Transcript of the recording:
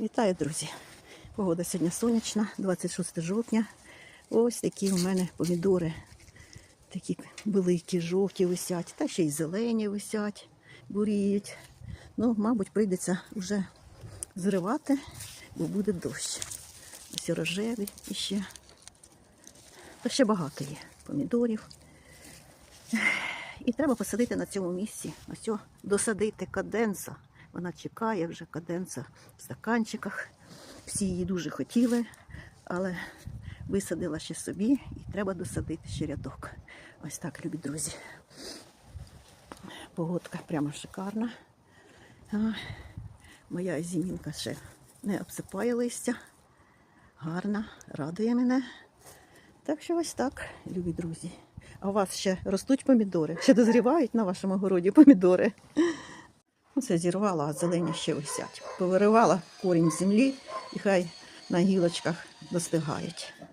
Вітаю, друзі! Погода сьогодні сонячна, 26 жовтня. Ось такі у мене помідори. Такі великі, жовті висять, та ще й зелені висять, буріють. Ну, мабуть, прийдеться вже зривати, бо буде дощ. Ось рожеві іще. Та ще багато є помідорів. І треба посадити на цьому місці. Ось досадити каденса. Вона чекає вже каденса в стаканчиках. Всі її дуже хотіли, але висадила ще собі і треба досадити ще рядок. Ось так, любі друзі. Погодка прямо шикарна. Моя зімінка ще не обсипає листя. Гарна, радує мене. Так що ось так, любі друзі. А у вас ще ростуть помідори? Ще дозрівають на вашому городі помідори? Оце зірвала, а зелені ще висять. Повиривала корінь землі і хай на гілочках достигають.